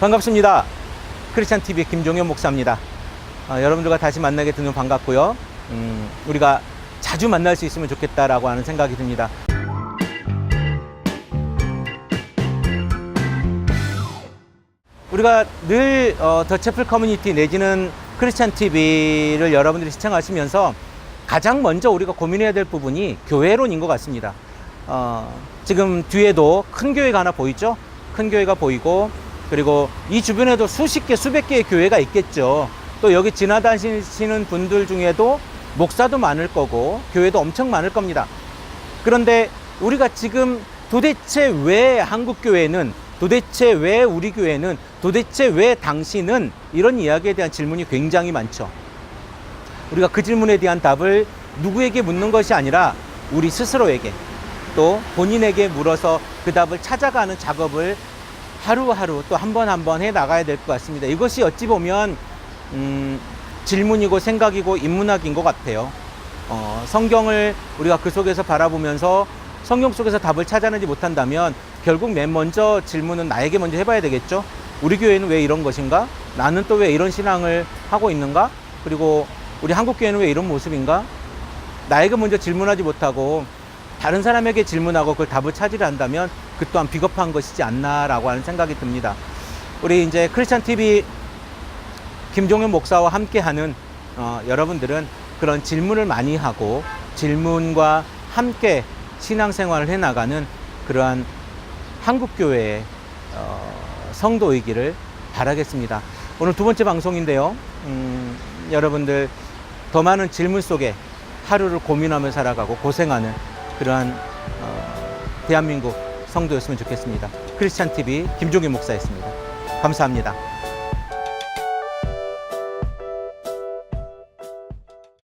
반갑습니다. 크리스찬 TV 김종현 목사입니다. 어, 여러분들과 다시 만나게 되는 반갑고요. 음, 우리가 자주 만날 수 있으면 좋겠다라고 하는 생각이 듭니다. 우리가 늘 어, 더 채플 커뮤니티 내지는 크리스찬 TV를 여러분들이 시청하시면서 가장 먼저 우리가 고민해야 될 부분이 교회론인 것 같습니다. 어, 지금 뒤에도 큰 교회가 하나 보이죠? 큰 교회가 보이고 그리고 이 주변에도 수십 개, 수백 개의 교회가 있겠죠. 또 여기 지나다니시는 분들 중에도 목사도 많을 거고 교회도 엄청 많을 겁니다. 그런데 우리가 지금 도대체 왜 한국 교회는 도대체 왜 우리 교회는 도대체 왜 당신은 이런 이야기에 대한 질문이 굉장히 많죠. 우리가 그 질문에 대한 답을 누구에게 묻는 것이 아니라 우리 스스로에게 또 본인에게 물어서 그 답을 찾아가는 작업을 하루하루 또 한 번 한 번 해 나가야 될 것 같습니다. 이것이 어찌 보면 음, 질문이고 생각이고 인문학인 것 같아요. 어, 성경을 우리가 그 속에서 바라보면서 성경 속에서 답을 찾아내지 못한다면 결국 맨 먼저 질문은 나에게 먼저 해봐야 되겠죠. 우리 교회는 왜 이런 것인가? 나는 또 왜 이런 신앙을 하고 있는가? 그리고 우리 한국 교회는 왜 이런 모습인가? 나에게 먼저 질문하지 못하고 다른 사람에게 질문하고 그걸 답을 찾으려 한다면 그 또한 비겁한 것이지 않나라고 하는 생각이 듭니다. 우리 이제 크리스찬 TV 김종현 목사와 함께하는 어, 여러분들은 그런 질문을 많이 하고 질문과 함께 신앙생활을 해나가는 그러한 한국교회의 어, 성도이기를 바라겠습니다. 오늘 두 번째 방송인데요. 음, 여러분들 더 많은 질문 속에 하루를 고민하며 살아가고 고생하는 그러한 어, 대한민국 성도였으면 좋겠습니다. 크리스찬 TV 김종현 목사였습니다. 감사합니다.